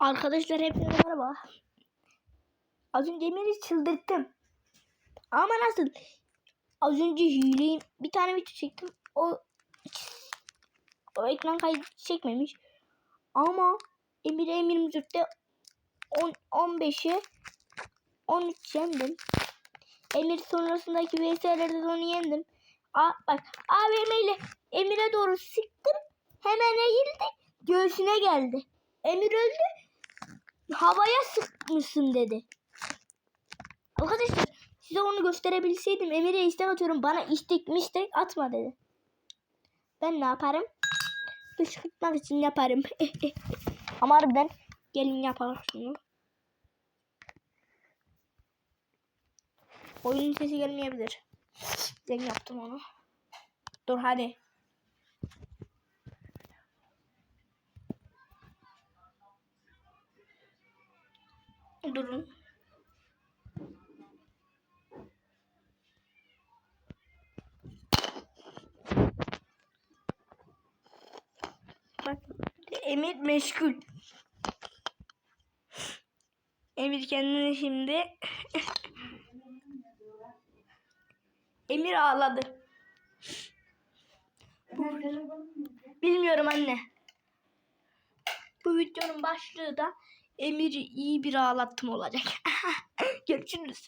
Arkadaşlar hepinize merhaba. Az önce Emir'i çıldırttım. Ama nasıl? Az önce hileyim. Bir tane video çektim. O o ekran kaydı çekmemiş. Ama Emir'e Emir Müzik'te 10 15'e 13 yendim. Emir sonrasındaki VS'lerde de onu yendim. Aa, bak AVM Emir'e doğru sıktım. Hemen eğildi. Göğsüne geldi. Emir öldü. Havaya sıkmışsın dedi. Arkadaşlar size onu gösterebilseydim Emir'e istek atıyorum. Bana istek mistek atma dedi. Ben ne yaparım? Kışkırtmak için yaparım. Ama harbiden gelin yapalım şunu. Oyunun sesi gelmeyebilir. Ben yaptım onu. Dur hadi. Durun. Bak Emir meşgul. Emir kendini şimdi Emir ağladı. Bilmiyorum anne. Bu videonun başlığı da Emir'i iyi bir ağlattım olacak. Görüşürüz.